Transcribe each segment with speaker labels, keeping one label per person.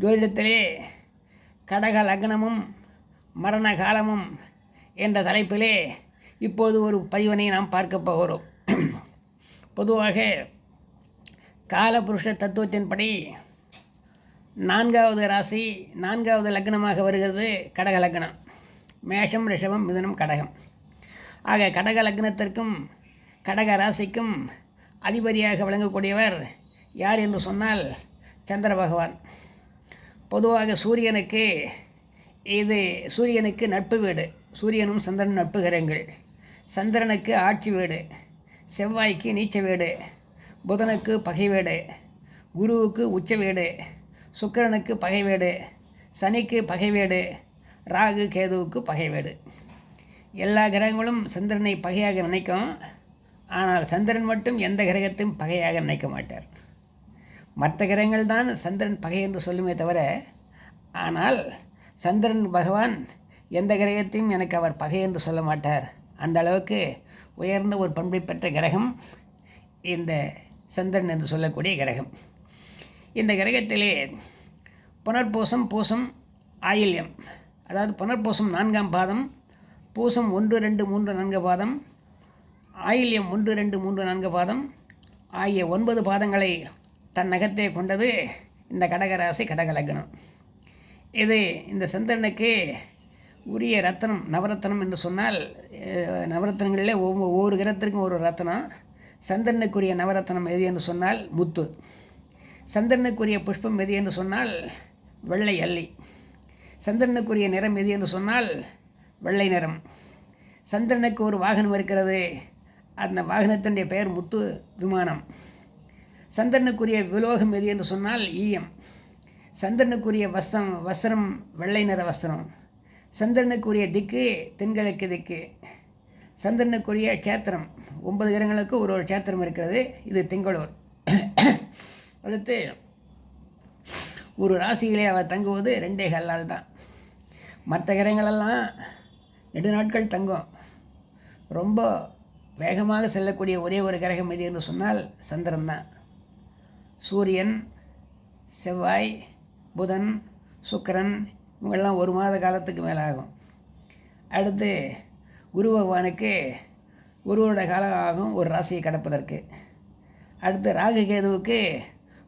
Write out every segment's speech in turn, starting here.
Speaker 1: ஜோதிடத்திலே கடக லக்னமும் மரண காலமும் என்ற தலைப்பிலே இப்போது ஒரு பதிவினை நாம் பார்க்க போகிறோம். பொதுவாக காலபுருஷ தத்துவத்தின்படி நான்காவது ராசி நான்காவது லக்னமாக வருகிறது கடக லக்னம். மேஷம் ரிஷபம் மிதனம் கடகம். ஆக கடக லக்னத்திற்கும் கடக ராசிக்கும் அதிபதியாக விளங்கக்கூடியவர் யார் என்று சொன்னால் சந்திர பகவான். பொதுவாக சூரியனுக்கு இது சூரியனுக்கு நட்பு வீடு. சூரியனும் சந்திரன் நட்பு கிரகங்கள் சந்திரனுக்கு ஆட்சி வீடு. செவ்வாய்க்கு நீச்ச வீடு. புதனுக்கு பகை வீடு. குருவுக்கு உச்ச வீடு. சுக்கிரனுக்கு பகை வீடு. சனிக்கு பகை வீடு. ராகு கேதுவுக்கு பகை வீடு. எல்லா கிரகங்களும் சந்திரனை பகையாக நினைக்கும். ஆனால் சந்திரன் மட்டும் எந்த கிரகத்தையும் பகையாக நினைக்க மாட்டார். மற்ற கிரகங்கள் தான் சந்திரன் பகை என்று சொல்லுமே தவிர ஆனால் சந்திரன் பகவான் எந்த கிரகத்தையும் எனக்கு அவர் பகை என்று சொல்ல மாட்டார். அந்த அளவுக்கு உயர்ந்த ஒரு பண்பை பெற்ற கிரகம் இந்த சந்திரன் என்று சொல்லக்கூடிய கிரகம். இந்த கிரகத்திலே புனர்பூசம் பூசம் ஆயில்யம் அதாவது புனர்பூசம் நான்காம் பாதம் பூசம் ஒன்று ரெண்டு மூன்று நான்கு பாதம் ஆயில்யம் ஒன்று ரெண்டு மூன்று நான்கு பாதம் ஆகிய ஒன்பது பாதங்களை தன் நகத்தை கொண்டது இந்த கடகராசி கடகலக்னம். இது இந்த சந்திரனுக்கு உரிய ரத்தனம் நவரத்தனம் என்று சொன்னால் நவரத்தனங்களில் ஒவ்வொரு ஒவ்வொரு கிரகத்திற்கும் ஒரு ரத்னம் சந்திரனுக்குரிய நவரத்னம் எது என்று சொன்னால் முத்து. சந்திரனுக்குரிய புஷ்பம் எது என்று சொன்னால் வெள்ளை அல்லி. சந்திரனுக்குரிய நிறம் எது என்று சொன்னால் வெள்ளை நிறம். சந்திரனுக்கு ஒரு வாகனம் இருக்கிறது. அந்த வாகனத்தினுடைய பெயர் முத்து விமானம். சந்திரனுக்குரிய விலோகம் எது என்று சொன்னால் ஈயம். சந்திரனுக்குரிய வஸ்திரம் வஸ்திரம் வெள்ளை நிற வஸ்திரம். சந்திரனுக்குரிய திக்கு தென்கிழக்கு திக்கு. சந்திரனுக்குரிய க்ஷேத்திரம். ஒன்பது கிரகங்களுக்கு ஒரு ஒரு க்ஷேத்திரம் இருக்கிறது. இது திங்களூர். அடுத்து ஒரு ராசியிலே அவர் தங்குவது ரெண்டே கல்லால் தான். மற்ற கிரகங்களெல்லாம் நெடு நாட்கள் தங்கும். ரொம்ப வேகமாக செல்லக்கூடிய ஒரே ஒரு கிரகம் எது என்று சொன்னால் சந்திரன் தான். சூரியன் செவ்வாய் புதன் சுக்கரன் இவங்கெல்லாம் ஒரு மாத காலத்துக்கு மேலே ஆகும் அடுத்து குரு பகவானுக்கு ஒரு வருட காலம் ஆகும் ஒரு ராசியை கடப்பதற்கு. அடுத்து ராகு கேதுவுக்கு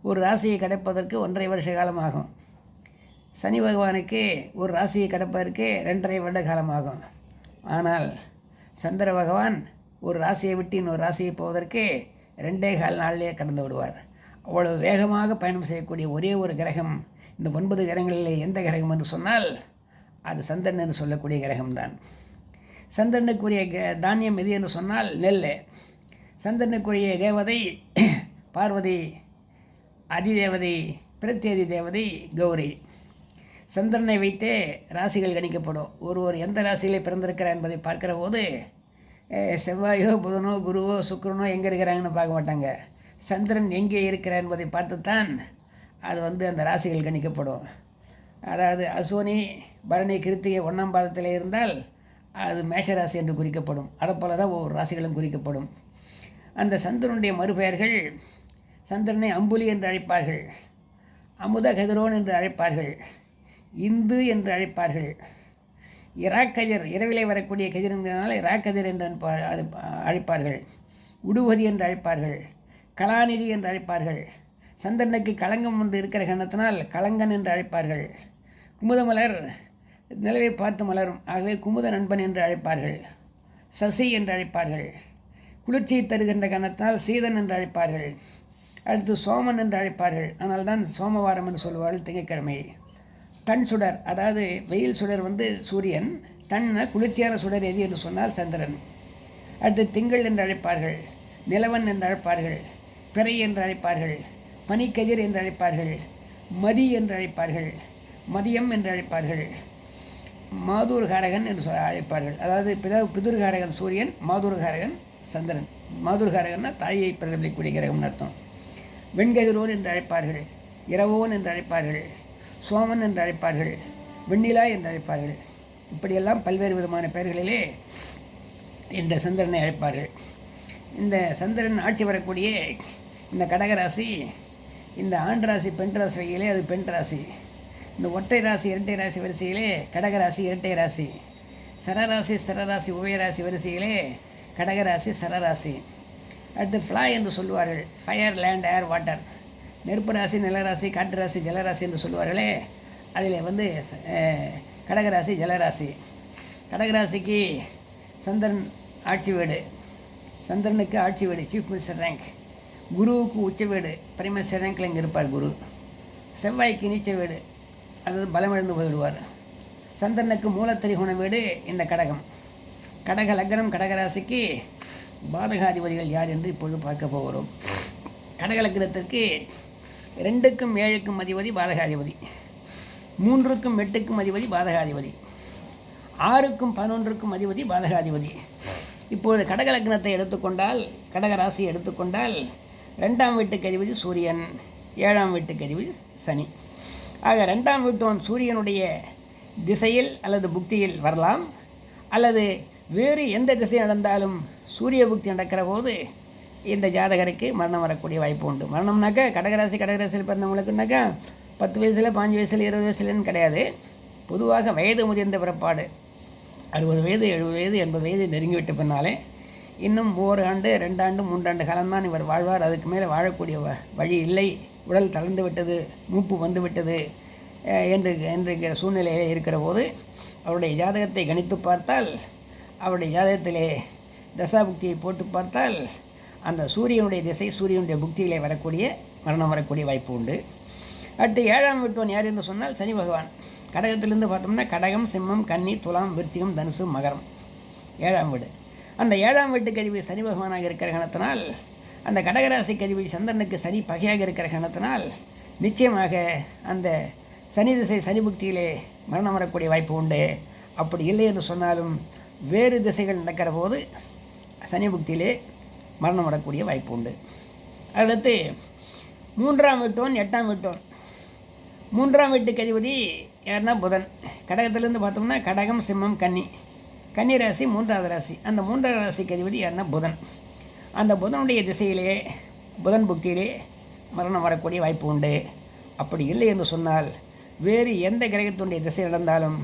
Speaker 1: ஒரு ராசியை கடப்பதற்கு ஒன்றரை வருஷ காலம் ஆகும். சனி பகவானுக்கு ஒரு ராசியை கடப்பதற்கு ரெண்டரை வருட காலம் ஆகும். ஆனால் சந்திர பகவான் ஒரு ராசியை விட்டு இன்னொரு ராசியை போவதற்கு ரெண்டே கால் நாள்லேயே கடந்து விடுவார். அவ்வளவு வேகமாக பயணம் செய்யக்கூடிய ஒரே ஒரு கிரகம் இந்த ஒன்பது கிரகங்களில் எந்த கிரகம் என்று சொன்னால் அது சந்திரன் என்று சொல்லக்கூடிய கிரகம்தான். சந்திரனுக்குரிய க- தானியம் எது என்று சொன்னால் நெல். சந்திரனுக்குரிய தேவதை பார்வதி அதிதேவதை பிரத்யேதி தேவதை கௌரி. சந்திரனை வைத்தே ராசிகள் கணிக்கப்படும். ஒருவர் எந்த ராசியிலே பிறந்திருக்கிறார் என்பதை பார்க்கிற போது செவ்வாயோ புதனோ குருவோ சுக்கிரனோ எங்கே இருக்கிறாங்கன்னு பார்க்க மாட்டாங்க. சந்திரன் எங்கே இருக்கிறார் என்பதை பார்த்துத்தான் அது வந்து அந்த ராசிகள் கணிக்கப்படும். அதாவது அஸ்வினி பரணி கிருத்திகை ஒன்றாம் பாதத்தில் இருந்தால் அது மேஷராசி என்று குறிக்கப்படும். அதைப்போல தான் ஒவ்வொரு ராசிகளும் குறிக்கப்படும். அந்த சந்திரனுடைய மறுபெயர்கள் சந்திரனை அம்புலி என்று அழைப்பார்கள் அமுத கதிரோன் என்று அழைப்பார்கள் இந்து என்று அழைப்பார்கள். இராக்கதிர் இரவிலே வரக்கூடிய கதிர் இராக்கதிர் என்று அழைப்பார்கள் உடுவதி என்று அழைப்பார்கள். கலாநிதி என்று அழைப்பார்கள். சந்திரனுக்கு களங்கம் ஒன்று இருக்கிற கணத்தினால் களங்கன் என்று அழைப்பார்கள். குமுதமலர் நிலவை பார்த்து மலரும். ஆகவே குமுத நண்பன் என்று அழைப்பார்கள். சசி என்று அழைப்பார்கள். குளிர்ச்சியை தருகின்ற கணத்தால் சீதன் என்று அழைப்பார்கள். அடுத்து சோமன் என்று அழைப்பார்கள். ஆனால் தான் சோமவாரம் என்று சொல்வார்கள் திங்கட்கிழமை. தன் சுடர் அதாவது வெயில் சுடர் வந்து சூரியன். தன்ன குளிர்ச்சியான சுடர் எது என்று சொன்னால் சந்திரன். அடுத்து திங்கள் என்று அழைப்பார்கள். நிலவன் என்று அழைப்பார்கள். பிறை என்று அழைப்பார்கள் பனிக்கதிர் என்று அழைப்பார்கள் மதி என்று அழைப்பார்கள் மதியம் என்று அழைப்பார்கள் மாதூர்காரகன் என்று சொ- அழைப்பார்கள். அதாவது பித பிதுர்காரகன் சூரியன் மாதூர்காரகன் சந்திரன். மாதூர்காரகன்னா தாயை பிரதிபலிக்கக்கூடிய கிரகம்னு அர்த்தம். வெண்கதிரோன் என்று அழைப்பார்கள் இரவோன் என்று அழைப்பார்கள் சோமன் என்று அழைப்பார்கள் வெண்ணிலா என்று அழைப்பார்கள். இப்படியெல்லாம் பல்வேறு விதமான பெயர்களிலே இந்த சந்திரனை அழைப்பார்கள். இந்த சந்திரன் ஆட்சி வரக்கூடிய இந்த கடகராசி இந்த ஆண் ராசி பெண் ராசி வகையிலே அது பெண் ராசி. இந்த ஒற்றை ராசி இரட்டை ராசி வரிசையிலே கடகராசி இரட்டை ராசி. சரராசி சரராசி உபயராசி வரிசையிலே கடகராசி சரராசி. அடுத்து ஃப்ளா என்று சொல்லுவார்கள். ஃபயர் லேண்ட் ஏர் வாட்டர் நெருப்பு ராசி நிலராசி காற்று ராசி ஜலராசி என்று சொல்லுவார்களே. அதில் வந்து கடகராசி ஜலராசி கடகராசிக்கு சந்திரன் ஆட்சி வீடு. சந்திரனுக்கு ஆட்சி வீடு சீஃப் மினிஸ்டர் ரேங்க் குருவுக்கு உச்ச வீடு பிரைம் சிறங்கில் இங்கே இருப்பார் குரு. செவ்வாய்க்கு நீச்ச வீடு அதாவது பலமிழந்து போய்விடுவார். சந்திரனுக்கு மூலத்திரிகுண வீடு இந்த கடகம். கடக லக்னம் கடகராசிக்கு பாதகாதிபதிகள் யார் என்று இப்பொழுது பார்க்க போகிறோம். கடக லக்னத்திற்கு ரெண்டுக்கும் ஏழுக்கும் அதிபதி பாதகாதிபதி. மூன்றுக்கும் எட்டுக்கும் அதிபதி பாதகாதிபதி. ஆறுக்கும் பதினொன்றுக்கும் அதிபதி பாதகாதிபதி. இப்பொழுது கடக லக்னத்தை எடுத்துக்கொண்டால் கடகராசியை எடுத்துக்கொண்டால் ரெண்டாம் வீட்டுக்கு அதிபதி சூரியன் ஏழாம் வீட்டுக்கு அதிபதி சனி. ஆக ரெண்டாம் வீட்டுவன் சூரியனுடைய திசையில் அல்லது புக்தியில் வரலாம். அல்லது வேறு எந்த திசை நடந்தாலும் சூரிய புக்தி நடக்கிற போது இந்த ஜாதகருக்கு மரணம் வரக்கூடிய வாய்ப்பு உண்டு. மரணம்னாக்கா கடகராசி கடகராசியில் பிறந்தவங்களுக்குனாக்கா பத்து வயசில் பாஞ்சு வயசில் இருபது வயசுலன்னு கிடையாது. பொதுவாக வயது முதிர்ந்த பிறப்பாடு அறுபது வயது எழுபது வயது எண்பது வயது நெருங்கிவிட்ட பின்னாலே இன்னும் ஓராண்டு ஆண்டு ரெண்டாண்டு மூன்றாண்டு காலம்தான் இவர் வாழ்வார். அதுக்கு மேலே வாழக்கூடிய வ வழி இல்லை. உடல் தளர்ந்து விட்டது மூப்பு வந்து விட்டது என்று என்கிற சூழ்நிலையில் இருக்கிற போது அவருடைய ஜாதகத்தை கணித்து பார்த்தால் அவருடைய ஜாதகத்திலே தசாபுக்தியை போட்டு பார்த்தால் அந்த சூரியனுடைய திசை சூரியனுடைய புக்தியிலே வரக்கூடிய மரணம் வரக்கூடிய வாய்ப்பு உண்டு. அடுத்து ஏழாம் வீட்டுவன் யார் என்று சொன்னால் சனி பகவான். கடகத்திலிருந்து பார்த்தோம்னா கடகம் சிம்மம் கன்னி துலாம் விருச்சிகம் தனுசு மகரம். ஏழாம் வீடு. அந்த ஏழாம் வீட்டு அதிபதி சனி பகவானாக இருக்கிற கணத்தினால் அந்த கடகராசி அதிபதி சந்திரனுக்கு சனி பகையாக இருக்கிற கணத்தினால் நிச்சயமாக அந்த சனி திசை சனி புக்தியிலே மரணம் வரக்கூடிய வாய்ப்பு உண்டு. அப்படி இல்லை என்று சொன்னாலும் வேறு திசைகள் நடக்கிற போது சனி புக்தியிலே மரணம் வரக்கூடிய வாய்ப்பு உண்டு. அடுத்து மூன்றாம் வீட்டோன் எட்டாம் வீட்டோன். மூன்றாம் வீட்டுக்கு அதிபதி யாருன்னா புதன். கடகத்திலேருந்து பார்த்தோம்னா கடகம் சிம்மம் கன்னி. கன்னிராசி மூன்றாவது ராசி. அந்த மூன்றாவது ராசிக்கு அதிபதி யாருன்னா புதன். அந்த புதனுடைய திசையிலே புதன் புக்தியிலே மரணம் வரக்கூடிய வாய்ப்பு உண்டு. அப்படி இல்லை என்று சொன்னால் வேறு எந்த கிரகத்தினுடைய திசை நடந்தாலும்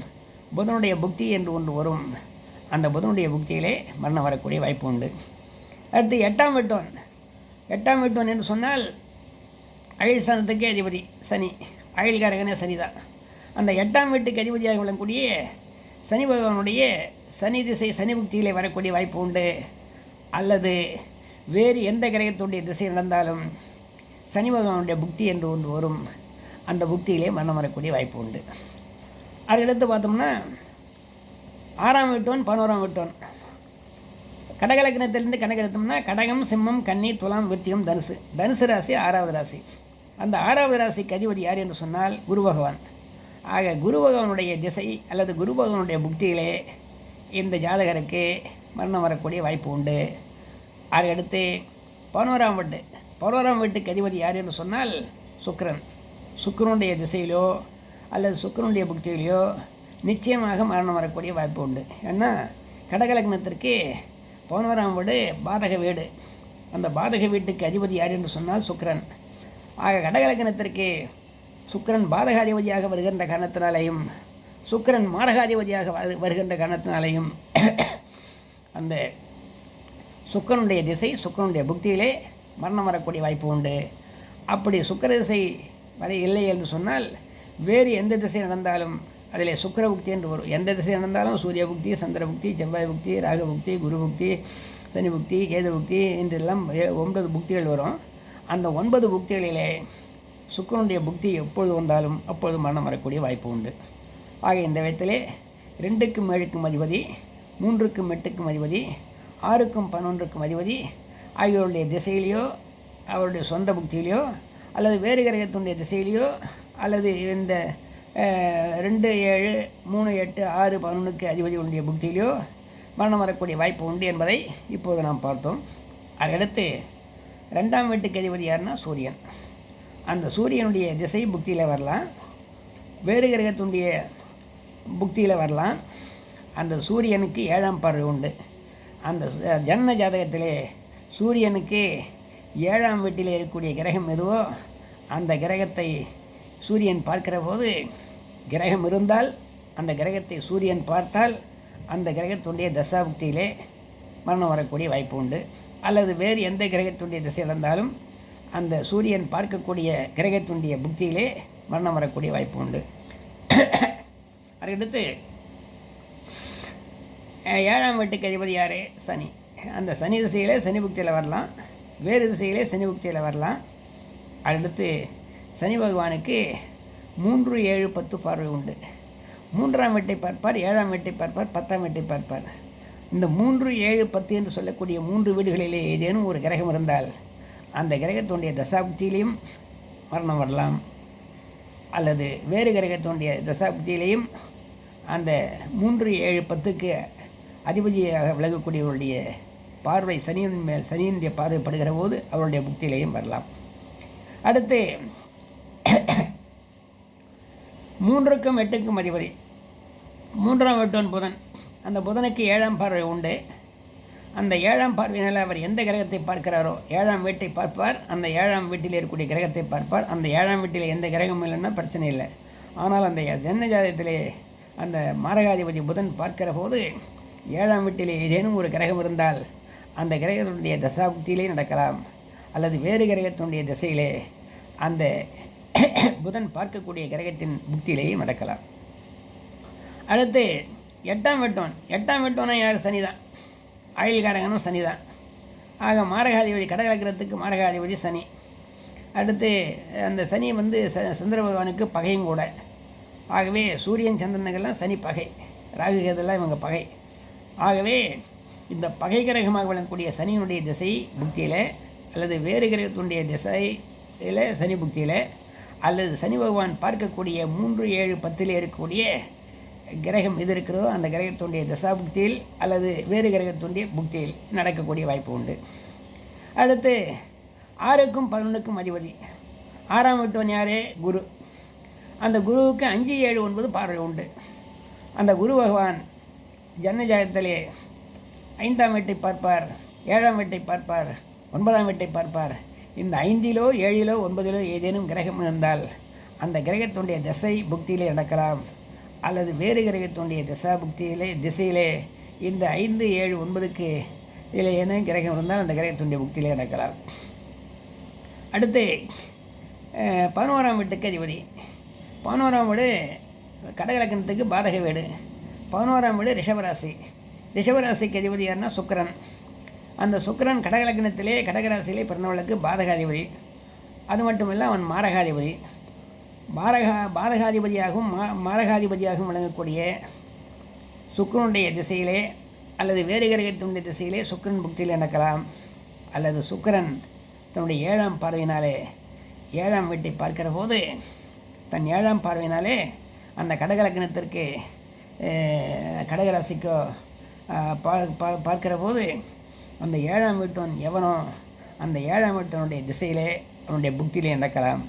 Speaker 1: புதனுடைய புக்தி என்று ஒன்று வரும். அந்த புதனுடைய புக்தியிலே மரணம் வரக்கூடிய வாய்ப்பு உண்டு. அடுத்து எட்டாம் வீட்டோன் எட்டாம் வீட்டோன் என்று சொன்னால் அழில் ஸ்தானத்துக்கே அதிபதி சனி. அழில்காரகனே சனி தான் அந்த எட்டாம் வீட்டுக்கு அதிபதியாக விளங்கக்கூடிய சனி பகவானுடைய சனி திசை சனி புக்தியிலே வரக்கூடிய வாய்ப்பு உண்டு. அல்லது வேறு எந்த கிரகத்துடைய திசை நடந்தாலும் சனி பகவானுடைய புக்தி என்று ஒன்று வரும். அந்த புக்தியிலே மரணம் வரக்கூடிய வாய்ப்பு உண்டு. அதுக்கடுத்து பார்த்தோம்னா ஆறாம் வீட்டோன் பதினோராம் வீட்டோன். கடகலக்கணத்திலிருந்து கணக்கெடுத்தோம்னா கடகம் சிம்மம் கன்னி துலாம் விருத்தியம் தனுசு. தனுசு ராசி ஆறாவது ராசி. அந்த ஆறாவது ராசிக்கு அதிபதி யார் என்று சொன்னால் குரு பகவான். ஆக குரு பகவானுடைய திசை அல்லது குரு பகவானுடைய புக்தியிலே இந்த ஜாதகருக்கு மரணம் வரக்கூடிய வாய்ப்பு உண்டு. அடுத்து பதினோராம் வீட்டு பதினோராம் வீட்டுக்கு அதிபதி யார் என்று சொன்னால் சுக்கரன். சுக்கரனுடைய திசையிலோ அல்லது சுக்கரனுடைய புக்தியிலையோ நிச்சயமாக மரணம் வரக்கூடிய வாய்ப்பு உண்டு. ஏன்னா கடகலக்னத்திற்கு பதினோராம் வீடு பாதக வீடு. அந்த பாதக வீட்டுக்கு அதிபதி யார் என்று சொன்னால் சுக்கரன். ஆக கடகலக்கணத்திற்கு சுக்கிரன் பாதகாதிபதியாக வருகின்ற காரணத்தினாலேயும் சுக்கிரன் மாரகாதிபதியாக வரு- வருகின்ற காரணத்தினாலேயும் அந்த சுக்கரனுடைய திசை சுக்கரனுடைய புக்தியிலே மரணம் வரக்கூடிய வாய்ப்பு உண்டு. அப்படி சுக்கிர திசை வரை இல்லை என்று சொன்னால் வேறு எந்த திசை நடந்தாலும் அதில் சுக்கிர புக்தி என்று வரும். எந்த திசை நடந்தாலும் சூரிய புக்தி சந்திர புக்தி செவ்வாய் புக்தி ராகு புக்தி குரு புக்தி சனி புக்தி கேது புக்தி என்றெல்லாம் ஏ- ஒன்பது புக்திகள் வரும். அந்த ஒன்பது புக்திகளிலே சுக்கரனுடைய புக்தி எப்பொழுது வந்தாலும் அப்பொழுது மரணம் வரக்கூடிய வாய்ப்பு உண்டு. ஆக இந்த விதத்திலே ரெண்டுக்கும் ஏழுக்கும் அதிபதி மூன்றுக்கும் எட்டுக்கும் அதிபதி ஆறுக்கும் பதினொன்றுக்கும் அதிபதி ஆகியோருடைய திசையிலையோ அவருடைய சொந்த புக்தியிலையோ அல்லது வேறு கிரகத்தினுடைய திசையிலையோ அல்லது இந்த ரெண்டு ஏழு மூணு எட்டு ஆறு பதினொன்றுக்கு அதிபதிகளுடைய புக்தியிலையோ மரணம் வரக்கூடிய வாய்ப்பு உண்டு என்பதை இப்போது நாம் பார்த்தோம். அதையடுத்து ரெண்டாம் வீட்டுக்கு அதிபதி யாருன்னா சூரியன். அந்த சூரியனுடைய திசை புக்தியில் வரலாம். வேறு கிரகத்துடைய புக்தியில் வரலாம். அந்த சூரியனுக்கு ஏழாம் பார்வை உண்டு. அந்த ஜன்ன ஜாதகத்திலே சூரியனுக்கு ஏழாம் வீட்டில் இருக்கக்கூடிய கிரகம் எதுவோ அந்த கிரகத்தை சூரியன் பார்க்கிற போது கிரகம் இருந்தால் அந்த கிரகத்தை சூரியன் பார்த்தால் அந்த கிரகத்துடைய தசாபுக்தியிலே மரணம் வரக்கூடிய வாய்ப்பு உண்டு. அல்லது வேறு எந்த கிரகத்துடைய திசை இருந்தாலும் அந்த சூரியன் பார்க்கக்கூடிய கிரகத்துடைய புக்தியிலே மரணம் வரக்கூடிய வாய்ப்பு உண்டு. அதுக்கடுத்து ஏழாம் வீட்டுக்கு அதிபதி யார்? சனி. அந்த சனி திசையிலே சனி புக்தியில் வரலாம். வேறு திசையிலே சனி புக்தியில் வரலாம். அடுத்து சனி பகவானுக்கு மூன்று ஏழு பத்து பார்வை உண்டு. மூன்றாம் வீட்டை பார்ப்பார் ஏழாம் வீட்டை பார்ப்பார் பத்தாம் வீட்டை பார்ப்பார். இந்த மூன்று ஏழு பத்து என்று சொல்லக்கூடிய மூன்று வீடுகளிலே ஏதேனும் ஒரு கிரகம் இருந்தால் அந்த கிரகத்தினுடைய தசாப்தியிலையும் மரணம் வரலாம். அல்லது வேறு கிரகத்தினுடைய தசாப்தியிலையும் அந்த மூன்று ஏழு பத்துக்கு அதிபதியாக விலகக்கூடியவருடைய பார்வை சனியின் மேல் சனியினுடைய பார்வை படுகிற போது அவருடைய புக்தியிலையும் வரலாம். அடுத்து மூன்றுக்கும் எட்டுக்கும் அதிபதி. மூன்றாம் வீட்டோன் புதன். அந்த புதனுக்கு ஏழாம் பார்வை உண்டு. அந்த ஏழாம் பார்வையினால் அவர் எந்த கிரகத்தை பார்க்கிறாரோ? ஏழாம் வீட்டை பார்ப்பார். அந்த ஏழாம் வீட்டில் இருக்கக்கூடிய கிரகத்தை பார்ப்பார். அந்த ஏழாம் வீட்டில் எந்த கிரகமும் இல்லைன்னா பிரச்சனை இல்லை. ஆனால் அந்த ஜன்ன ஜாதகத்திலே அந்த மாரகாதிபதி புதன் பார்க்கிற போது ஏழாம் வீட்டிலே ஏதேனும் ஒரு கிரகம் இருந்தால் அந்த கிரகத்தினுடைய தசாபுக்தியிலே நடக்கலாம். அல்லது வேறு கிரகத்தினுடைய திசையிலே அந்த புதன் பார்க்கக்கூடிய கிரகத்தின் புக்தியிலேயே நடக்கலாம். அடுத்து எட்டாம் வெட்டோன். எட்டாம் வெட்டோனா யார்? சனி தான் ஆயுள்காரகனும் சனி தான் ஆக மாரகாதிபதி கடகலக்கிறதுக்கு மாரகாதிபதி சனி. அடுத்து அந்த சனி வந்து ச சந்திர பகவானுக்கு பகையும் கூட. ஆகவே சூரியன் சந்திரனுக்கெல்லாம் சனி பகை. ராகுகேதெல்லாம் இவங்க பகை. ஆகவே இந்த பகை கிரகமாக விளங்கக்கூடிய சனியினுடைய திசை புக்தியில் அல்லது வேறு கிரகத்தினுடைய திசையில் சனி புக்தியில் அல்லது சனி பகவான் பார்க்கக்கூடிய மூன்று ஏழு பத்தில் இருக்கக்கூடிய கிரகம் எது இருக்கிறதோ அந்த கிரகத்துடைய தசா புக்தியில் அல்லது வேறு கிரகத்துடைய புக்தியில் நடக்கக்கூடிய வாய்ப்பு உண்டு. அடுத்து ஆறுக்கும் பதினொன்றுக்கும் அதிபதி. ஆறாம் வீட்டவன் யாரே? குரு. அந்த குருவுக்கு அஞ்சு ஏழு ஒன்பது பார்வை உண்டு. அந்த குரு பகவான் ஜன்னஜாயத்திலே ஐந்தாம் வீட்டை பார்ப்பார் ஏழாம் வீட்டை பார்ப்பார் ஒன்பதாம் வீட்டை பார்ப்பார். இந்த ஐந்திலோ ஏழிலோ ஒன்பதிலோ ஏதேனும் கிரகம் இருந்தால் அந்த கிரகத்துடைய திசை புக்தியிலே நடக்கலாம். அல்லது வேறு கிரகத்தினுடைய திசா புக்தியிலே திசையிலே இந்த ஐந்து ஏழு ஒன்பதுக்கு இதில் என்ன கிரகம் இருந்தால் அந்த கிரகத்துடைய புக்தியிலே நடக்கலாம். அடுத்து பதினோராம் வீட்டுக்கு அதிபதி. பதினோராம் வீடு கடகலக்கணத்துக்கு பாதக வீடு. பதினோராம் வீடு ரிஷபராசி. ரிஷபராசிக்கு அதிபதி யாருன்னா சுக்கிரன். அந்த சுக்கரன் கடகலக்கணத்திலே கடகராசியிலே பிறந்தவளுக்கு பாதகாதிபதி. அது மட்டும் இல்லை அவன் மாரகாதிபதி. பாரகா பாரகாதிபதியாகவும் மா மாரகாதிபதியாகவும் விளங்கக்கூடிய சுக்கரனுடைய திசையிலே அல்லது வேறு கிரகத்தினுடைய திசையிலே சுக்கிரன் புக்தியில் நடக்கலாம். அல்லது சுக்கிரன் தன்னுடைய ஏழாம் பார்வையினாலே ஏழாம் வீட்டை பார்க்கிற போது தன் ஏழாம் பார்வையினாலே அந்த கடகலக்கணத்திற்கு கடகராசிக்கோ பா- பா- பார்க்கிற போது அந்த ஏழாம் வீட்டன் எவனோ அந்த ஏழாம் வீட்டனுடைய திசையிலே அவனுடைய புக்தியிலே நடக்கலாம்.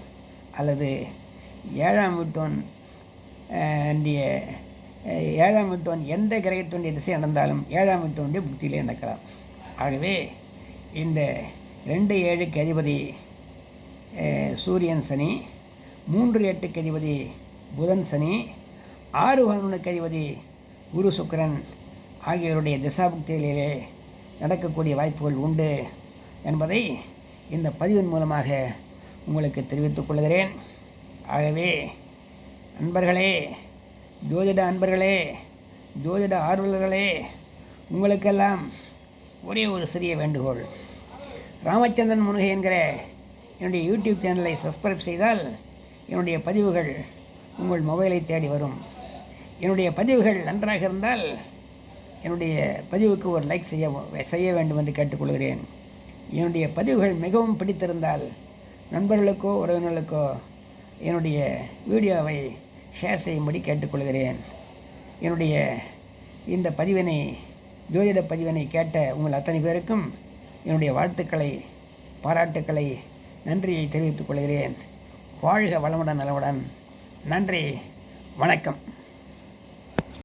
Speaker 1: அல்லது ஏழாம் வீட்டோன் ஏழாம் வீட்டோன் எந்த கிரகத்தினுடைய திசை நடந்தாலும் ஏழாம் வீட்டவனுடைய புக்தியிலே நடக்கலாம். ஆகவே இந்த ரெண்டு ஏழுக்கு அதிபதி சூரியன் சனி மூன்று எட்டுக்கு அதிபதி புதன் சனி ஆறு பதினொன்றுக்கு அதிபதி குரு சுக்கரன் ஆகியோருடைய திசாபுக்திகளிலே நடக்கக்கூடிய வாய்ப்புகள் உண்டு என்பதை இந்த பதிவின் மூலமாக உங்களுக்கு தெரிவித்துக் கொள்கிறேன். ஆகவே அன்பர்களே ஜோதிட அன்பர்களே ஜோதிட ஆர்வலர்களே உங்களுக்கெல்லாம் ஒரே ஒரு சிறிய வேண்டுகோள். ராமச்சந்திரன் முருகை என்கிற என்னுடைய யூடியூப் சேனலை சப்ஸ்கிரைப் செய்தால் என்னுடைய பதிவுகள் உங்கள் மொபைலை தேடி வரும். என்னுடைய பதிவுகள் நன்றாக இருந்தால் என்னுடைய பதிவுக்கு ஒரு லைக் செய்ய செய்ய வேண்டும் என்று கேட்டுக்கொள்கிறேன். என்னுடைய பதிவுகள் மிகவும் பிடித்திருந்தால் நண்பர்களுக்கோ உறவினர்களுக்கோ என்னுடைய வீடியோவை ஷேர் செய்யும்படி கேட்டுக்கொள்கிறேன். என்னுடைய இந்த பதிவினை ஜோதிட பதிவினை கேட்ட உங்கள் அத்தனை பேருக்கும் என்னுடைய வாழ்த்துக்களை பாராட்டுக்களை நன்றியை தெரிவித்துக் கொள்கிறேன். வாழ்க வளமுடன் நலமுடன். நன்றி. வணக்கம்.